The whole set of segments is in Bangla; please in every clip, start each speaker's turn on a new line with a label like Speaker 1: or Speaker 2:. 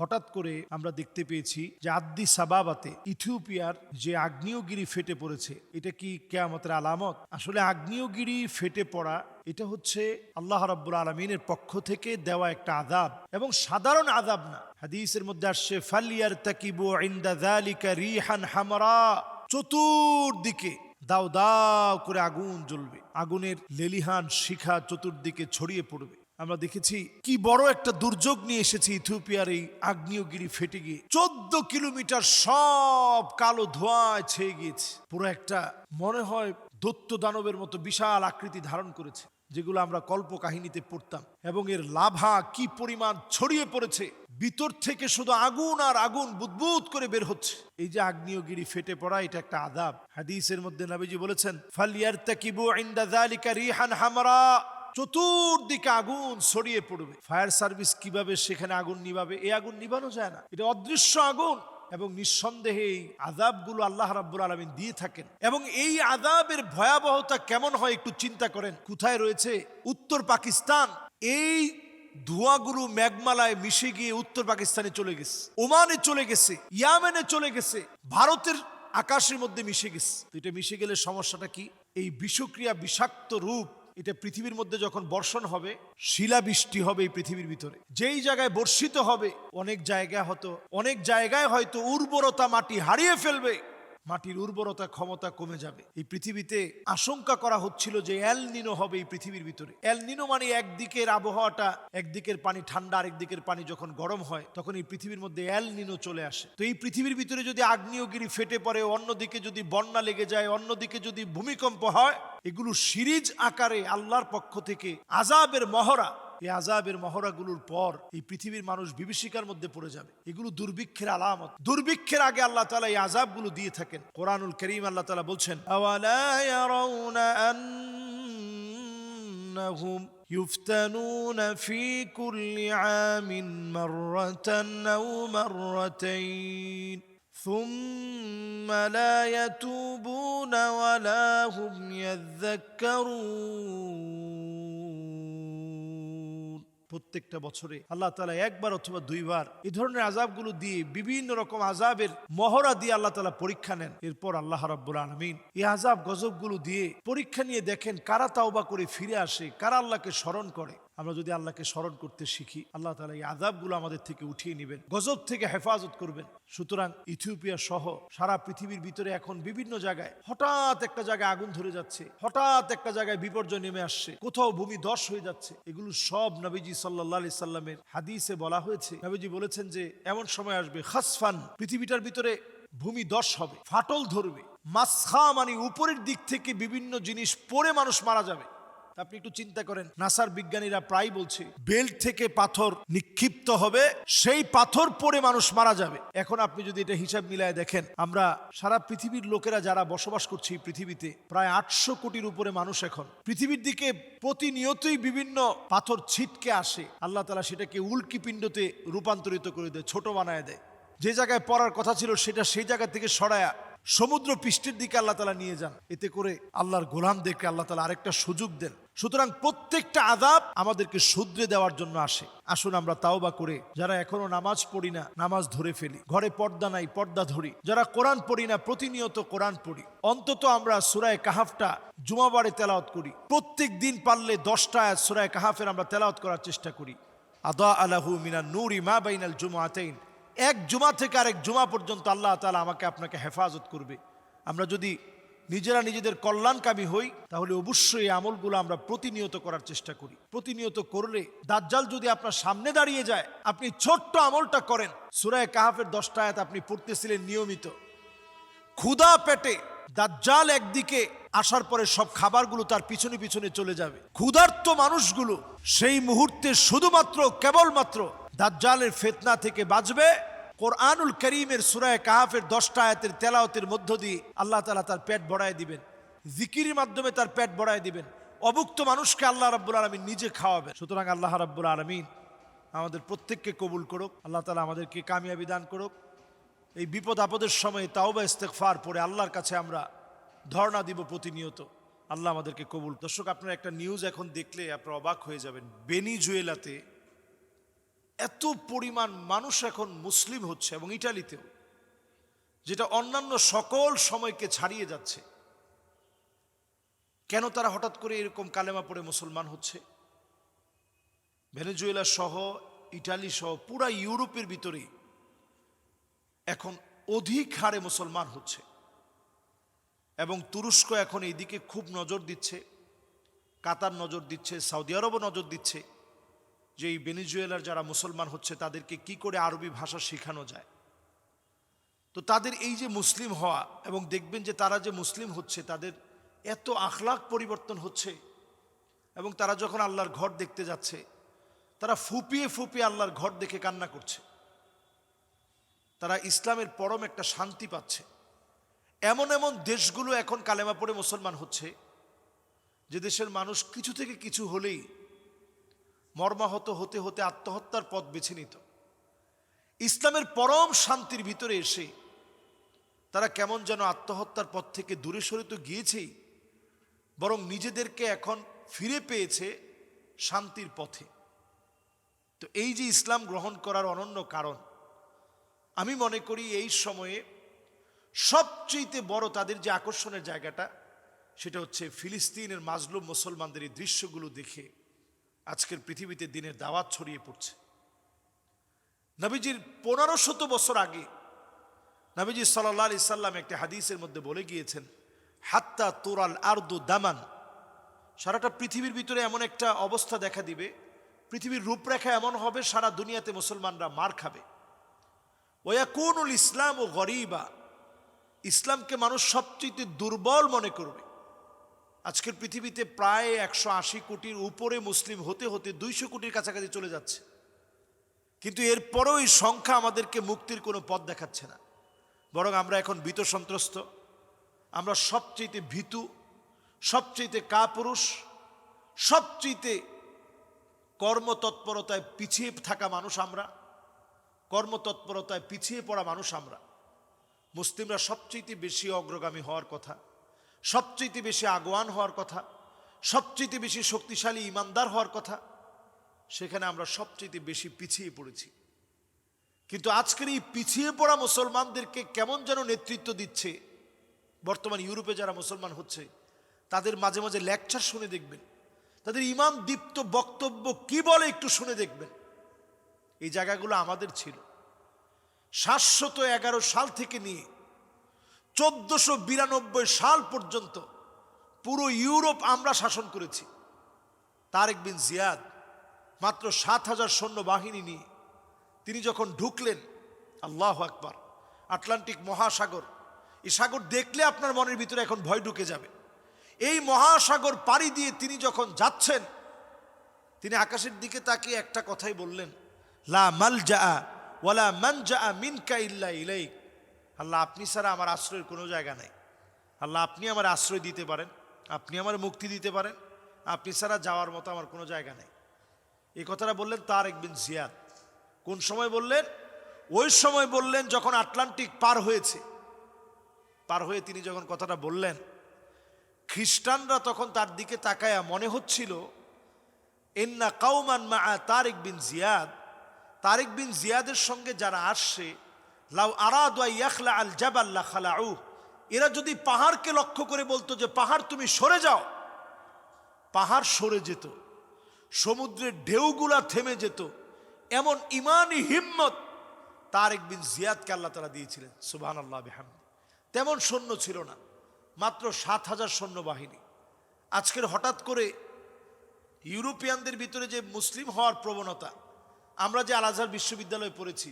Speaker 1: হঠাৎ করে আমরা দেখতে পেয়েছি যে আদ্দি সাবাবাতে ইথিওপিয়ার যে আগ্নেয়গিরি ফেটে পড়েছে, এটা কি কেয়ামতের আলামত? আসলে আগ্নেয়গিরি ফেটে পড়া, এটা হচ্ছে আল্লাহ রাব্বুল আলমিনের পক্ষ থেকে দেওয়া একটা আদাব এবং সাধারণ আদাব না। হাদিসের মধ্যে আসছে ফালিয়ার তাকিবু ইন্দা যালিকা রিহান হামরা। চতুর্দিকে দাও দাও করে আগুন জ্বলবে। আগুনের লেলিহান শিখা চতুর্দিকে ছড়িয়ে পড়বে। আমরা দেখেছি কি বড় একটা দুর্যোগ নিয়ে এসেছে ইথিওপিয়ার এই আগ্নেয়গিরি ফেটে গিয়ে। চোদ্দ কিলোমিটার সব কালো ধোঁয়ায় ছেয়ে গিয়েছে। পুরো একটা মনে হয় দত্ত দানবের মতো বিশাল আকৃতি ধারণ করেছে, যেগুলো আমরা কল্প কাহিনীতে পড়তাম। এবং এর লাভা কি পরিমাণ ছড়িয়ে পড়েছে, ভিতর থেকে শুধু আগুন আর আগুন বুদবুদ করে বের হচ্ছে। এই যে আগ্নেয়গিরি ফেটে পড়া, এটা একটা আদাব। হাদিসের মধ্যে নবীজি বলেছেন ফালিয়ার তাকিবু ইনদা যালিকা রিহান হামরা। চতুর্দিকে আগুন ছড়িয়ে পড়বে। ফায়ার সার্ভিস কীভাবে সেখানে আগুন নিভাবে, এই আগুন নিভানো যায় না। এটা অদৃশ্য আগুন এবং নিঃসন্দেহে এই আজাবগুলো আল্লাহ রাব্বুল আলমিন দিয়ে থাকেন। এবং এই আজাবের ভয়াবহতা কেমন হয় একটু চিন্তা করেন। কোথায় রয়েছে? উত্তর পাকিস্তান। এই ধোঁয়াগুলো মেঘমালায় মিশে গিয়ে উত্তর পাকিস্তানে চলে গেছে, ওমানে চলে গেছে, ইয়ামেনে চলে গেছে, ভারতের আকাশের মধ্যে মিশে গেছে। এটা মিশে গেলে সমস্যাটা কি? এই বিষক্রিয়া, বিষাক্ত রূপ এটা পৃথিবীর মধ্যে যখন বর্ষণ হবে, শিলাবৃষ্টি হবে এই পৃথিবীর ভিতরে। যেই জায়গায় বর্ষিত হবে, অনেক জায়গা হতো অনেক জায়গায় হয়তো উর্বরতা মাটি হারিয়ে ফেলবে। মাটির উর্বরতা ক্ষমতা কমে যাবে। এই পৃথিবীতে আশঙ্কা করা হচ্ছিল যে এল নিনো হবে এই পৃথিবীর ভিতরে। এল নিনো মানে একদিকের আবহাওয়াটা, একদিকের পানি ঠান্ডা, আরেকদিকের পানি যখন গরম হয়, তখন এই পৃথিবীর মধ্যে এল নিনো চলে আসে। তো এই পৃথিবীর ভিতরে যদি আগ্নেয়গিরি ফেটে পড়ে, অন্যদিকে যদি বন্যা লেগে যায়, অন্যদিকে যদি ভূমিকম্প হয়, এগুলো সিরিজ আকারে আল্লাহর পক্ষ থেকে আজাবের মহড়া। এই আজাবের মহড়াগুলোর পর এই পৃথিবীর মানুষ বিভীষিকার মধ্যে পড়ে যাবে এগুলো দুর্ভিক্ষের আলামত দুর্ভিক্ষের আগে আল্লাহ তালা এই আজাবগুলো দিয়ে থাকেন কোরআনুল করিম আল্লাহ তালা বলছেন আওয়ালা ইয়ারাউনা أنهم يفتنون في كل عام مرة أو مرتين ثم لا يتوبون ولا هم يذكرون প্রত্যেকটা বছরে আল্লাহ তালা একবার অথবা দুইবার এ ধরনের আজাবগুলো দিয়ে বিভিন্ন রকম আজাবের মহড়া দিয়ে আল্লাহ তালা পরীক্ষা নেন। এরপর আল্লাহ রাব্বুল আলমিন এই আজাব গজবগুলো দিয়ে পরীক্ষা নিয়ে দেখেন কারা তাওবা করে ফিরে আসে, কারা আল্লাহকে স্মরণ করে। আমরা যদি আল্লাহকে স্মরণ করতে শিখি, আল্লাহ তালা এই আজাবগুলো আমাদের থেকে উঠিয়ে নেবেন, গজব থেকে হেফাজত করবেন। সুতরাং ইথিওপিয়া সহ সারা পৃথিবীর ভিতরে এখন বিভিন্ন জায়গায় হঠাৎ একটা জায়গায় আগুন ধরে যাচ্ছে, হঠাৎ একটা জায়গায় বিপর্যয় নেমে আসছে, কোথাও ভূমি দশ হয়ে যাচ্ছে। এগুলো সব নবীজি সাল্লাহ সাল্লামের হাদিসে বলা হয়েছে। নবীজি বলেছেন যে, এমন সময় আসবে, খাসফান, পৃথিবীটার ভিতরে ভূমি দশ হবে, ফাটল ধরবে মাসখা মানে উপরের দিক থেকে বিভিন্ন জিনিস পড়ে মানুষ মারা যাবে। আপনি একটু চিন্তা করেন, নাসার বিজ্ঞানীরা প্রায় বলছে, বেল্ট থেকে পাথর নিক্ষিপ্ত হবে, সেই পাথর পড়ে মানুষ মারা যাবে। এখন আপনি যদি এটা হিসাব মিলায় দেখেন, আমরা সারা পৃথিবীর লোকেরা যারা বসবাস করছে পৃথিবীতে, প্রায় আটশো কোটির উপরে মানুষ এখন। পৃথিবীর দিকে প্রতিনিয়তই বিভিন্ন পাথর ছিটকে আসে। আল্লাহ তালা সেটাকে উল্কি পিণ্ডতে রূপান্তরিত করে দেয়, ছোট বানায় দেয়। যে জায়গায় পড়ার কথা ছিল, সেটা সেই জায়গা থেকে সরায়া সমুদ্র পৃষ্ঠের দিকে আল্লাহ তালা নিয়ে যান। এতে করে আল্লাহর গোলামদেরকে আল্লাহ তালা আরেকটা সুযোগ দেন। সুতরাং প্রত্যেকটা আদাব আমাদেরকে শুধরে দেওয়ার জন্য আসে। আসুন আমরা তাওবা করে, যারা এখনও নামাজ পড়ি না, নামাজ ধরে ফেলি। ঘরে পর্দা নাই, পর্দা ধরি। যারা কোরআন পড়ি না, প্রতিনিয়ত কোরআন পড়ি। অন্তত আমরা সুরায় কাহাফটা জুমাবারে তেলাওয়াত করি। প্রত্যেক দিন পারলে দশটা সুরায় কাহাফের আমরা তেলাওয়াত করার চেষ্টা করি। আদা আলাহু মিনা নুরি মা বাইনাল জুমাতেইন এক জুমা থেকে আরেক জুমা পর্যন্ত আল্লাহ তালা আমাকে আপনাকে হেফাজত করবে। আমরা যদি নিজেরা নিজেদের কল্যাণকামী হই, তাহলে অবশ্যই আমলগুলো আমরা প্রতিনিয়ত করার চেষ্টা করি। প্রতিনিয়ত করলে দাজ্জাল যদি আপনার সামনে দাঁড়িয়ে যায়, আপনি ছোট্ট আমলটা করেন। সুরায় কাহাফের দশটা আয়াত আপনি পড়তেছিলেন নিয়মিত। ক্ষুধা পেটে দাজ্জাল একদিকে আসার পরে সব খাবারগুলো তার পিছনে পিছনে চলে যাবে। ক্ষুধার্ত মানুষগুলো সেই মুহূর্তে শুধুমাত্র, কেবলমাত্র দাজ্জালের ফেতনা থেকে বাঁচবে কোরআনুল করিমের সুরায় কাহাফের দশটা আয়াতের তেলাওতের মধ্য দিয়ে আল্লাহ তালা তার পেট বড়ায় দিবেন। জিকিরের মাধ্যমে তার পেট বড়ায় দিবেন। অভুক্ত মানুষকে আল্লাহ রাব্বুল আলমিন নিজে খাওয়াবেন। সুতরাং আল্লাহ রাব্বুল আলমিন আমাদের প্রত্যেককে কবুল করুক, আল্লাহ তালা আমাদেরকে কামিয়াবি দান করুক। এই বিপদ আপদের সময় তাওবা ইস্তেকফার পরে আল্লাহর কাছে আমরা ধর্ণা দিব প্রতিনিয়ত। আল্লাহ আমাদেরকে কবুল দর্শক, আপনারা একটা নিউজ এখন দেখলে আপনারা অবাক হয়ে যাবেন। বেনিজুয়েলাতে এত পরিমাণ মানুষ এখন মুসলিম হচ্ছে এবং ইটালিতেও, যেটা অন্যান্য সকল সময়কে ছাড়িয়ে যাচ্ছে। কেন তারা হঠাৎ করে এরকম কালেমা পড়ে মুসলমান হচ্ছে? ভেনেজুয়েলা সহ, ইটালি সহ, পুরা ইউরোপের ভিতরে এখন অধিক হারে মুসলমান হচ্ছে। এবং তুরস্ক এখন এই দিকে খুব নজর দিচ্ছে, কাতার নজর দিচ্ছে, সৌদি আরবও নজর দিচ্ছে। যে এই ভেনেজুয়েলার যারা মুসলমান হচ্ছে, তাদেরকে কি করে আরবি ভাষা শেখানো যায়? তো তাদের এই যে মুসলিম হওয়া এবং দেখবেন যে তারা যে মুসলিম হচ্ছে, তাদের এত আখলাক পরিবর্তন হচ্ছে এবং তারা যখন আল্লাহর ঘর দেখতে যাচ্ছে, তারা ফুপিয়ে ফুপিয়ে আল্লাহর ঘর দেখে কান্না করছে। তারা ইসলামের পরম একটা শান্তি পাচ্ছে। এমন এমন দেশগুলো এখন কালেমা পড়ে মুসলমান হচ্ছে, যে দেশের মানুষ কিছু থেকে কিছু হলেই মর্মাহত হতে হতে আত্মহত্যার পথ বেছে নিত। ইসলামের পরম শান্তির ভিতরে এসে তারা কেমন যেন আত্মহত্যার পথ থেকে দূরে সরে তো গিয়েছেই, বরং নিজেদেরকে এখন ফিরে পেয়েছে শান্তির পথে। তো এই যে ইসলাম গ্রহণ করার অনন্য কারণ, আমি মনে করি এই সময়ে সবচেয়ে বড় তাদের যে আকর্ষণের জায়গাটা, সেটা হচ্ছে ফিলিস্তিনের মাজলুম মুসলমানদের এই দৃশ্যগুলো দেখে আজকের পৃথিবীতে দিনের দাওয়াত ছড়িয়ে পড়ছে। নবীজির পনেরো শত বছর আগে নবীজি সাল্লাহ আলি সাল্লাম একটি হাদিসের মধ্যে বলে গিয়েছেন, হাত্তা তোরাল আর্দু দামান। সারাটা পৃথিবীর ভিতরে এমন একটা অবস্থা দেখা দিবে, পৃথিবীর রূপরেখা এমন হবে, সারা দুনিয়াতে মুসলমানরা মার খাবে। ওয়া ওয়াকুনুল ইসলাম ও গরিবা। ইসলামকে মানুষ সবচেয়ে দুর্বল মনে করবে। আজকের পৃথিবীতে প্রায় একশো আশি কোটির উপরে মুসলিম হতে হতে দুইশো কোটির কাছাকাছি চলে যাচ্ছে। কিন্তু এরপরও এই সংখ্যা আমাদেরকে মুক্তির কোনো পথ দেখাচ্ছে না। বরং আমরা এখন ভীত সন্ত্রস্ত, আমরা সবচেয়ে ভীতু সবচেয়ে কাপুরুষ সবচেয়ে কর্মতৎপরতায় পিছিয়ে থাকা মানুষ আমরা, কর্মতৎপরতায় পিছিয়ে পড়া মানুষ আমরা। মুসলিমরা সবচেয়ে বেশি অগ্রগামী হওয়ার কথা। সবচেয়ে বেশি আগুয়ান হওয়ার কথা, সবচেয়ে বেশি শক্তিশালী ইমানদার হওয়ার কথা, সেখানে আমরা সবচেয়ে বেশি পিছিয়ে পড়েছি। কিন্তু আজকের এই পিছিয়ে পড়া মুসলমানদেরকে কেমন যেন নেতৃত্ব দিচ্ছে, বর্তমান ইউরোপে যারা মুসলমান হচ্ছে, তাদের মাঝে মাঝে লেকচার শুনে দেখবেন, তাদের ইমাম দীপ্ত বক্তব্য কি বলে একটু শুনে দেখবেন। এই জায়গাগুলো আমাদের ছিল। সাতশত এগারো সাল থেকে নিয়ে চোদ্দশো বিরানব্বই সাল পর্যন্ত পুরো ইউরোপ আমরা শাসন করেছি। তারেক বিন জিয়াদ মাত্র সাত হাজার সৈন্য বাহিনী নিয়ে তিনি যখন ঢুকলেন, আল্লাহ আকবার, আটলান্টিক মহাসাগর, এই সাগর দেখলে আপনার মনের ভিতরে এখন ভয় ঢুকে যাবে। এই মহাসাগর পাড়ি দিয়ে তিনি যখন যাচ্ছেন, তিনি আকাশের দিকে তাকিয়ে একটা কথাই বললেন, লা মাল যা ওয়ালা মান যা মিনকা ইল্লা ইলাই আল্লাহ, আপনি ছাড়া আমার আশ্রয়ের কোনো জায়গা নাই। আল্লাহ, আপনি আমার আশ্রয় দিতে পারেন, আপনি আমার মুক্তি দিতে পারেন, আপনি ছাড়া যাওয়ার মতো আমার কোনো জায়গা নেই। এই কথাটা বললেন তার একদিন জিয়াদ। কোন সময় বললেন? ওই সময় বললেন যখন আটলান্টিক পার হয়েছে। পার হয়ে তিনি যখন কথাটা বললেন, খ্রিস্টানরা তখন তার দিকে তাকায়া মনে হচ্ছিল এন্না কাউমান মা তারেক বিন জিয়াদ। তারেক বিন জিয়াদের সঙ্গে যারা আসছে লাউ আরাদা ইয়াখলা আল জাবাল্লা খালাউ এরা যদি পাহাড়কে লক্ষ্য করে বলতো যে, পাহাড় তুমি সরে যাও। পাহাড় সরে যেত, সমুদ্রের ঢেউগুলা থেমে যেত। এমন ইমানই হিম্মত তারেক বিন জিয়াদকে আল্লাহ তারা দিয়েছিলেন সুবাহ আল্লাহ বেহামদ। তেমন সৈন্য ছিল না, মাত্র সাত হাজার সৈন্যবাহিনী। আজকের হঠাৎ করে ইউরোপিয়ানদের ভিতরে যে মুসলিম হওয়ার প্রবণতা, আমরা যে আল আজহার বিশ্ববিদ্যালয়ে পড়েছি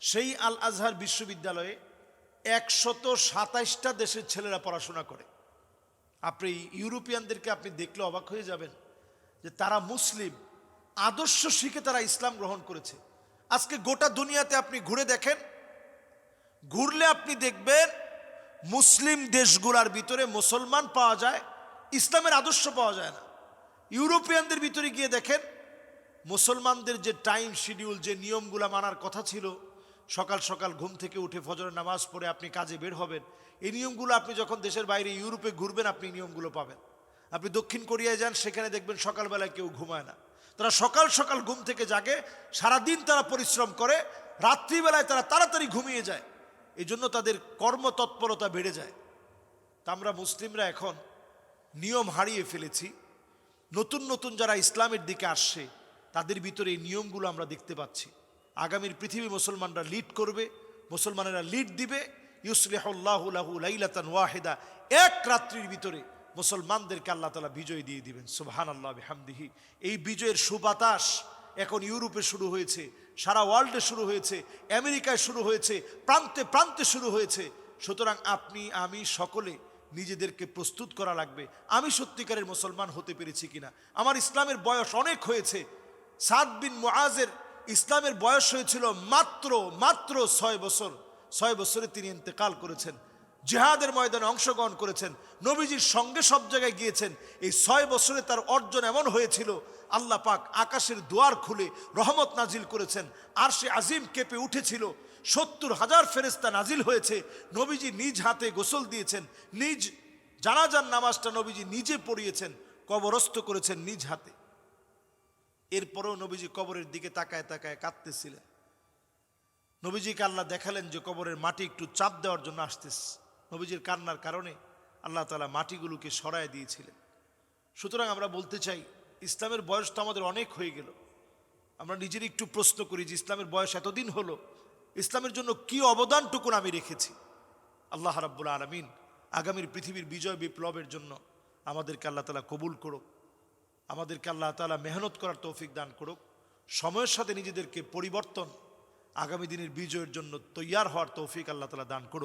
Speaker 1: সেই আল আজহার বিশ্ববিদ্যালয়ে একশত সাতাইশটা দেশের ছেলেরা পড়াশোনা করে। আপনি ইউরোপিয়ানদেরকে আপনি দেখলে অবাক হয়ে যাবেন যে তারা মুসলিম, আদর্শ শিখে তারা ইসলাম গ্রহণ করেছে। আজকে গোটা দুনিয়াতে আপনি ঘুরে দেখেন, ঘুরলে আপনি দেখবেন মুসলিম দেশগুলার ভিতরে মুসলমান পাওয়া যায়, ইসলামের আদর্শ পাওয়া যায় না। ইউরোপিয়ানদের ভিতরে গিয়ে দেখেন, মুসলমানদের যে টাইম শিডিউল, যে নিয়মগুলা মানার কথা ছিল সকাল সকাল ঘুম থেকে উঠে ফজরের নামাজ পড়ে আপনি কাজে বের হবেন। এই নিয়মগুলো আপনি যখন দেশের বাইরে ইউরোপে ঘুরবেন, আপনি নিয়মগুলো পাবেন। আপনি দক্ষিণ কোরিয়ায় যান, সেখানে দেখবেন সকালবেলায় কেউ ঘুমায় না। তারা সকাল সকাল ঘুম থেকে জাগে, সারাদিন তারা পরিশ্রম করে, রাত্রিবেলায় তারা তাড়াতাড়ি ঘুমিয়ে যায়। এই জন্য তাদের কর্মতৎপরতা বেড়ে যায়। তা আমরা মুসলিমরা এখন নিয়ম হারিয়ে ফেলেছি। নতুন নতুন যারা ইসলামের দিকে আসছে, তাদের ভিতরে এই নিয়মগুলো আমরা দেখতে পাচ্ছি। আগামীর পৃথিবী মুসলমানরা লিড করবে, মুসলমানেরা লিড দিবে। ইউসলিহল্লাহু লাইলাতান ওয়াহেদা। এক রাত্রির ভিতরে মুসলমানদেরকে আল্লাহ তালা বিজয় দিয়ে দিবেন। সুবহান আল্লাহ হামদিহি এই বিজয়ের সুবাতাস এখন ইউরোপে শুরু হয়েছে, সারা ওয়ার্ল্ডে শুরু হয়েছে, আমেরিকায় শুরু হয়েছে, প্রান্তে প্রান্তে শুরু হয়েছে। সুতরাং আপনি, আমি সকলে নিজেদেরকে প্রস্তুত করা লাগবে। আমি সত্যিকারের মুসলমান হতে পেরেছি কিনা? আমার ইসলামের বয়স অনেক হয়েছে। সাদ বিন মুআজের ইসলামের বয়স হয়েছিল মাত্র মাত্র ছয় বছর। ছয় বছরে তিনি ইন্তেকাল করেছেন। জেহাদের ময়দানে অংশগ্রহণ করেছেন। নবীজির সঙ্গে সব জায়গায় গিয়েছেন। এই ছয় বছরে তার অর্জন এমন হয়েছিল, আল্লাহ পাক আকাশের দুয়ার খুলে রহমত নাজিল করেছেন। আর সে আজিম কেঁপে উঠেছিল। সত্তর হাজার ফেরেস্তা নাজিল হয়েছে। নবীজি নিজ হাতে গোসল দিয়েছেন। নিজ জানাজান নামাজটা নবীজি নিজে পড়িয়েছেন। কবরস্থ করেছেন নিজ হাতে। এরপরেও নবীজি কবরের দিকে তাকায় তাকায় কাঁদতেছিলেন নবীজিকে আল্লাহ দেখালেন যে কবরের মাটি একটু চাপ দেওয়ার জন্য আসতেছে। নবীজির কান্নার কারণে আল্লাহ তালা মাটিগুলোকে সরায় দিয়েছিলেন। সুতরাং আমরা বলতে চাই, ইসলামের বয়স তো আমাদের অনেক হয়ে গেল। আমরা নিজের একটু প্রশ্ন করি যে ইসলামের বয়স এতদিন হলো, ইসলামের জন্য কি অবদানটুকুন আমি রেখেছি? আল্লাহ রাব্বুল আলমিন আগামীর পৃথিবীর বিজয় বিপ্লবের জন্য আমাদেরকে আল্লাহ তালা কবুল করুক। আমাদেরকে আল্লাহ তালা মেহনত করার তৌফিক দান করুক। সময়ের সাথে নিজেদেরকে পরিবর্তন, আগামী দিনের বিজয়ের জন্য তৈয়ার হওয়ার তৌফিক আল্লাহ তালা দান করুক।